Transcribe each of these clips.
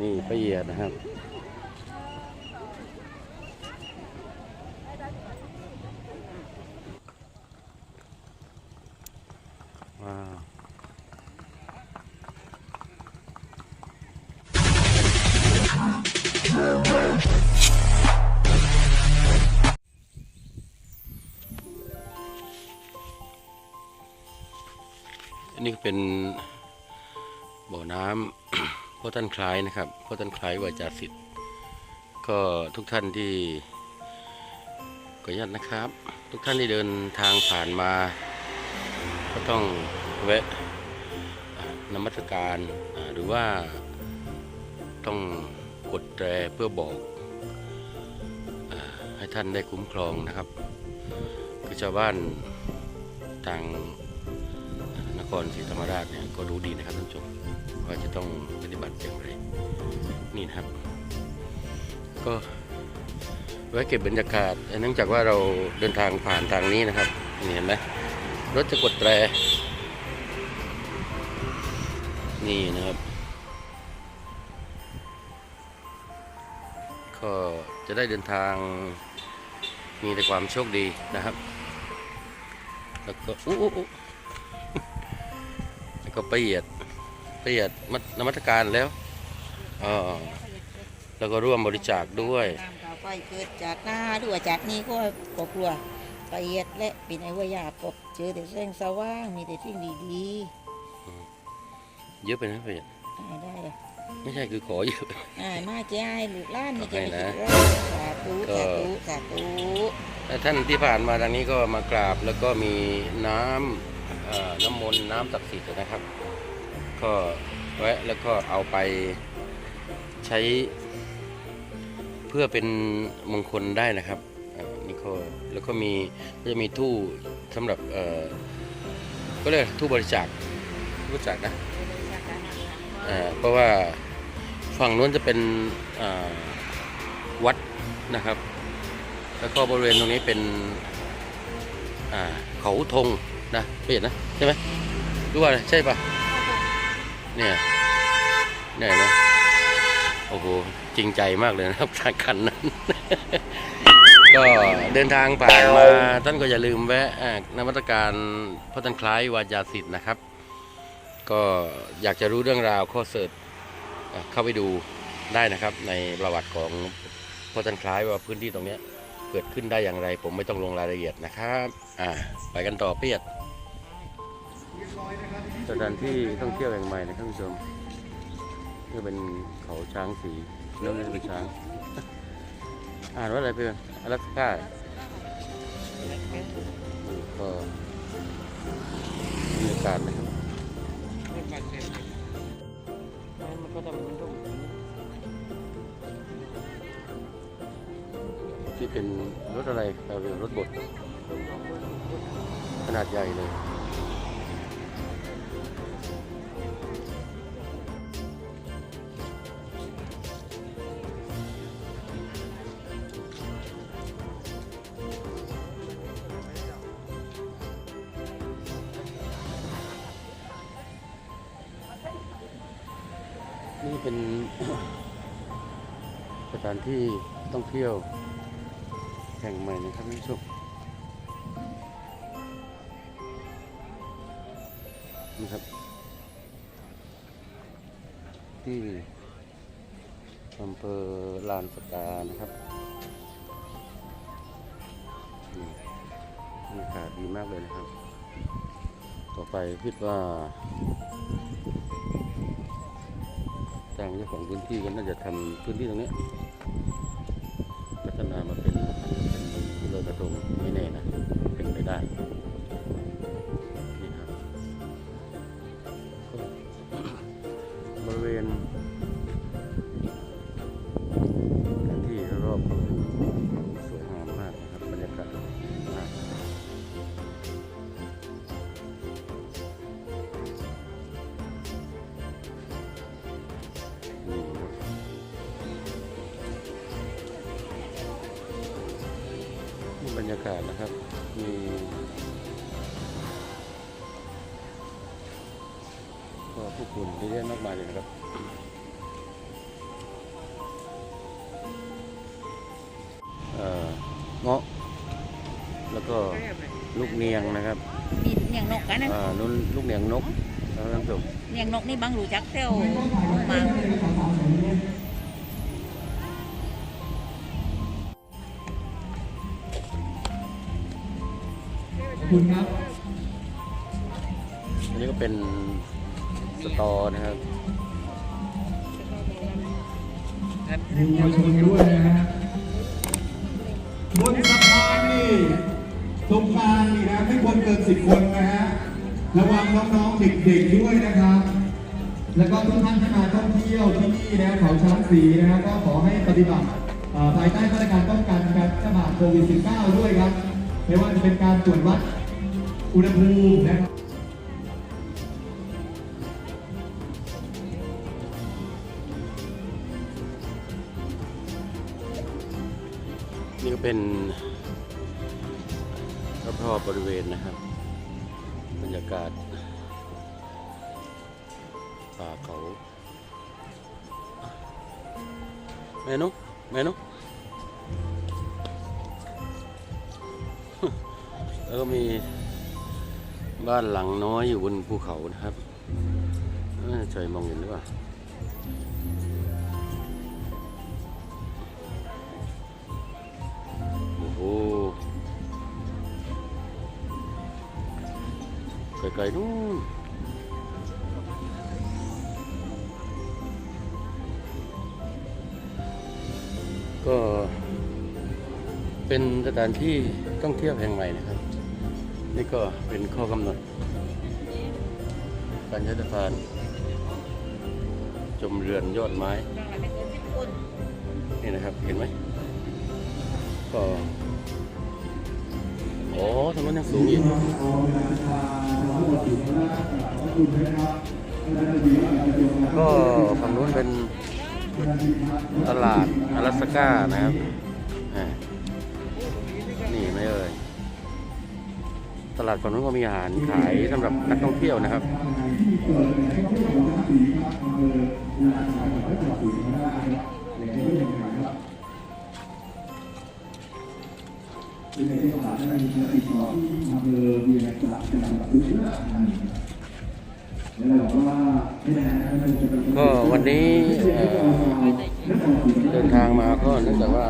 นี่ประเอียดนะครับ อันนี้ก็เป็นบ่อน้ำพ่อท่านคล้ายนะครับพ่อท่านคล้ายวาจาสิทธิ์ก็ทุกท่านที่ขออนุญาตนะครับ ทุกท่านที่เดินทางผ่านมา ก็ต้องแวะอ่านมัสการหรือว่าต้องกดแตรเพื่อบอกให้ท่านได้คุ้มครองนะครับ คือชาวบ้านทาง ครศรีธรรมราชเนี่ยก็รู้ดีนะครับท่านผู้ชมว่าจะต้องปฏิบัติอย่างไรนี่นะครับ ก็ไว้เก็บบรรยากาศเนื่องจากว่าเราเดินทางผ่านทางนี้นะครับเห็นไหมรถจะกดแตรนี่นะครับ ก็จะได้เดินทางมีแต่ความโชคดีนะครับ แล้วก็อู้อู้ ก็ประหยัดประหยัดมัดนมัตการแล้วเออแล้วก็ร่วมบริจาคด้วยน้ำกาไฟเกิดจากหน้าหรือว่าจากนี้ก็ครอบครัวละเอียดและเป็นไอ้ว่ายากพบเจอแต่แสงสว่างมีแต่สิ่งดีเยอะไปนะประหยัดๆอ่าได้เลยไม่ใช่คือขอเยอะอ่ามาแจ้ให้ลูกหล้านนี่จะขอบมีให้นะสาธุก็สาธุสาธุและท่านที่ผ่านมาทางนี้ก็มากราบแล้วก็มีน้ำเอ่อ น้ำมนต์น้ำศักดิ์สิทธิ์นะครับ ก็แวะแล้วก็เอาไปใช้เพื่อเป็นมงคลได้นะครับนี่ก็แล้วก็มีก็จะมีตู้สำหรับก็เรียกตู้บริจาคตู้บริจาคนะเพราะว่าฝั่งนู้นจะเป็นวัดนะครับ แล้วก็บริเวณตรงนี้เป็นเขาธง นะเปลี่ยนนะใช่ไหมรู้ว่าอะไรใช่ปะเนี่ยเนี่ยนะโอ้โหจริงใจมากเลยนะครับทางคันนั้น ก็เดินทางผ่านมาท่านก็อย่าลืมแวะนมัตการพระท่านคล้ายวาจาสิทธิ์นะครับ ก็อยากจะรู้เรื่องราวข้อเสิร์ชเข้าไปดูได้นะครับ ในประวัติของพ่อท่านคล้ายว่าพื้นที่ตรงนี้ เกิดขึ้นได้อย่างไร ผมไม่ต้องลงรายละเอียดนะครับอ่าไปกันต่อเปียดสถานที่ท่องเที่ยวแห่งใหม่นะครับท่านผู้ชมนี่เป็นเขาช้างสีเรื่องนี้เป็นช้าง อ่านว่าอะไรเพื่อนอลาสก้าก็บรรยากาศนะครับมันก็จะมันต้ ที่เป็นรถอะไรเราเรียกรถบดขนาดใหญ่เลยนี่เป็นสถานที่ท่องเที่ยว แห่งใหม่นะครับท่านผู้ชมนี่ครับ ที่อำเภอลานสกานะครับนี่บรรยากาศดีมากเลยนะครับ ต่อไปคิดว่าทางเจ้าของพื้นที่ก็น่าจะทำพื้นที่ตรงนี้ พัฒนามาเป็น เป็นเลยกระทงไม่แน่นะเป็นไปได้ รรยากาศนะครับ มีผู้คุณเยอะแยะมากมายเลยนะครับเอ่อเงาะ แล้วก็ลูกเนียงนะครับมีเนียงนกกันนะอ่านุ่นลูกเนียงนกแล้วท่านผู้ชมเนียงนกนี่บางรู้จักเที่ยวมา คุณครับ อันนี้ก็เป็นสตอนะครับมีเยาวชนด้วยนะฮะบนสะพานนี่ตรงกลางนี่นะไม่ควรเกินสิบคนนะฮะระวังน้องๆเด็กๆด้วยนะครับแล้วก็ทุกท่านที่มาท่องเที่ยวที่นี่นะเขาช้างสีนะฮะก็ขอให้ปฏิบัติเอ่อภายใต้มาตรการป้องกันการระบาดโควิด -19 ด้วยครับ ไม่ว่าจะเป็นการตรวจวัดอุณหภูมินะครับนี่ก็เป็นรอบๆบริเวณนะครับ บรรยากาศ ป่าเขาแม่นุแม่นุ แล้วก็มีบ้านหลังน้อยอยู่บนภูเขานะครับเอ้ยมองเห็นหรือเปล่าโอ้โหไกลๆนู่นก็เป็นสถานที่ท่องเที่ยวแห่งใหม่นะครับ นี่ก็เป็นข้อกำหนด การใช้สะพานชมเรือนยอดไม้ นี่นะครับเห็นไหมก็โอ้ทางนู้นยังสูงอีกก็ฝั่งนู้นเป็นตลาดอลาสก้านะครับ ตลาดฝั่งนู้นก็มีอาหารขายสำหรับนักท่องเที่ยวนะครับก็วันนี้เอ่อเดินทางมาก็เนื่องจากว่า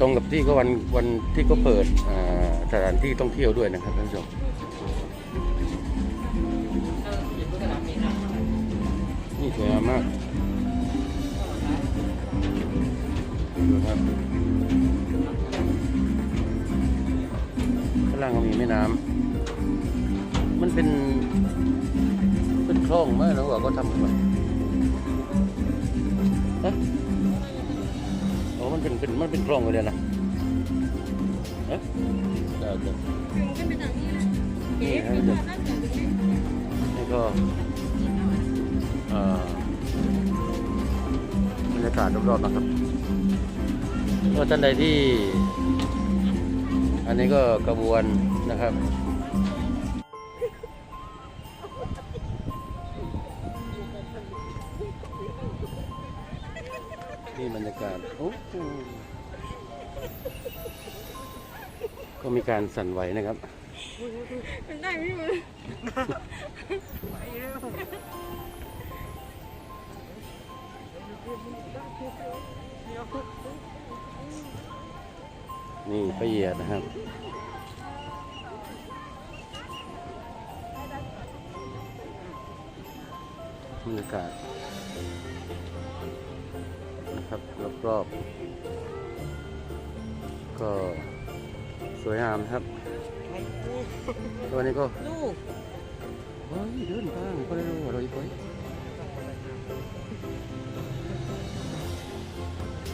ตรงกับที่ก็วันวันที่ก็เปิดอ่า สถานที่ท่องเที่ยวด้วยนะครับท่านผู้ชมนี่สวยงามมากดูครับข้างล่างก็มีแม่น้ำมันเป็นเป็นคลองไหมแล้วก็ทำขึ้นมาเอ๊ะโอ้มันเป็นเป็นมันเป็นคลองเลยนะ นี่ครับเดี๋ยวนี่ก็เอ่อบรรยากาศรอบๆนะครับก็ท่านใดที่ อันนี้ก็กระบวนนะครับ การสั่นไหวนะครับได้พี่มือนี่ประเหยียดนะครับบรรยากาศนะครับรอบๆก็ สวยงามนะครับตัวนี้ก็ลูกเฮ้ยเดินทางก็ได้รู้อะไรไป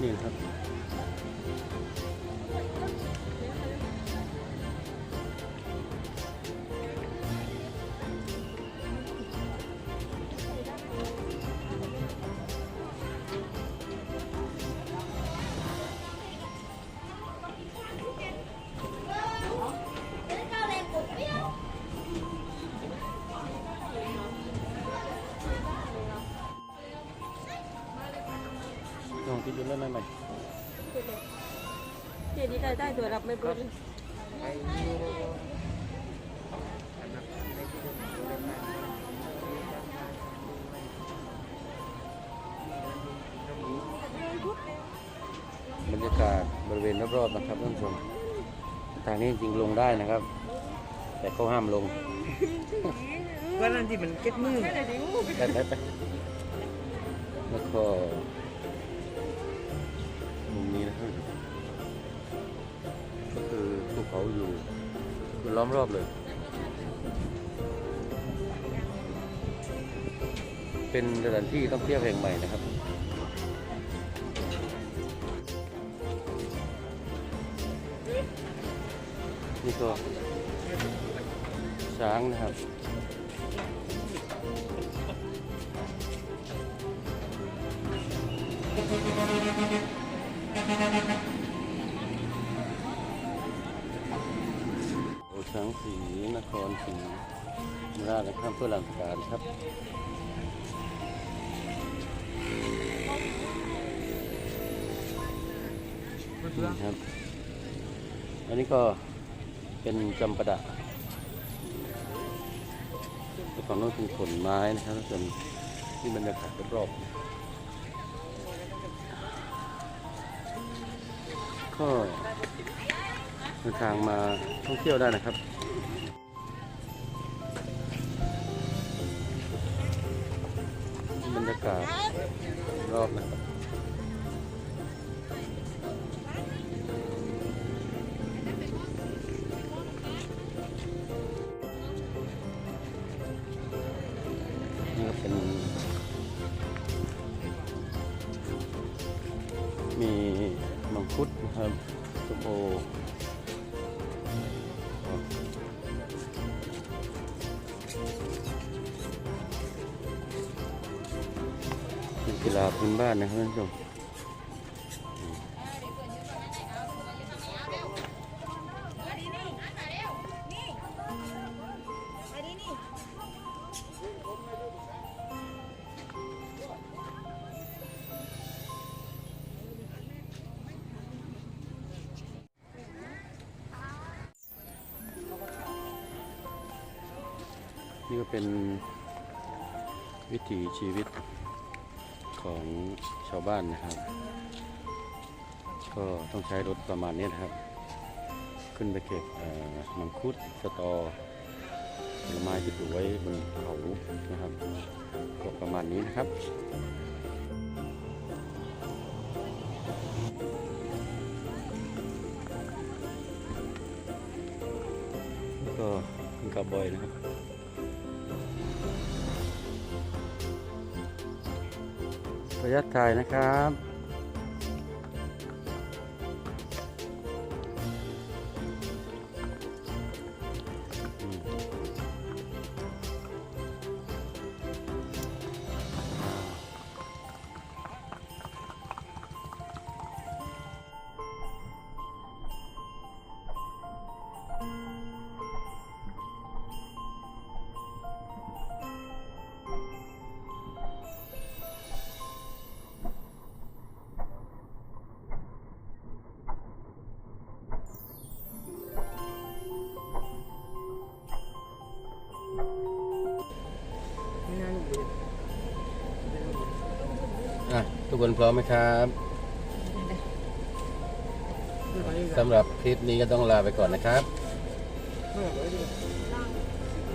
นี่นะครับ คิดดูได้ไหมไหมเดี๋ยวนี้ได้ได้ตัวรับไม่เปิดเลยบรรยากาศบริเวณรอบๆนะครับท่านผู้ชมทางนี้จริงๆลงได้นะครับ แต่เขาห้ามลงวันนั้นที่มันเก็บมือไม่ได้ดิวไปไปไปแล้วก็ เขาอยู่ล้อมรอบเลย เป็นสถานที่ท่องเที่ยวแห่งใหม่นะครับนี่ก็ช้างนะครับ โอช้งสีนครศรีธรรมราชนะครับเพื่อหลังการครับนี่ครับ อันนี้ก็เป็นจำปาดะแต่ฝั่งโน้นเป็นผลไม้นะครับส่วนที่บรรยากาศรอบก็ เดินทางมาท่องเที่ยวได้นะครับ พื้นบ้านนะครับท่านผู้ชมนี่ก็เป็นวิถีชีวิต ของชาวบ้านนะครับ ก็ต้องใช้รถประมาณนี้นะครับ ขึ้นไปเก็บมังคุดสตอผลไม้ที่ปลูกไว้บนเขานะครับก็ประมาณนี้นะครับ ระหยัดถ่ายนะครับ คนพร้อมไหมครับสำหรับคลิปนี้ก็ต้องลาไปก่อนนะครับ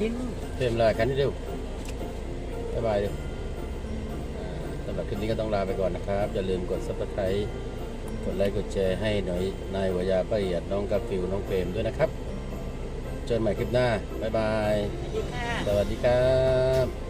ยินเต็มลากันนิดเดียวบ๊ายบายเดียวอ่าสำหรับคลิปนี้ก็ต้องลาไปก่อนนะครับ อย่าลืมกด subscribe กดไลค์กดแชร์ให้หน่อยนายวายาป้าเอียดน้องกาฟิวน้องเฟรมด้วยนะครับเจอกันใหม่คลิปหน้าบ๊ายบาย สวัสดีค่ะสวัสดีครับ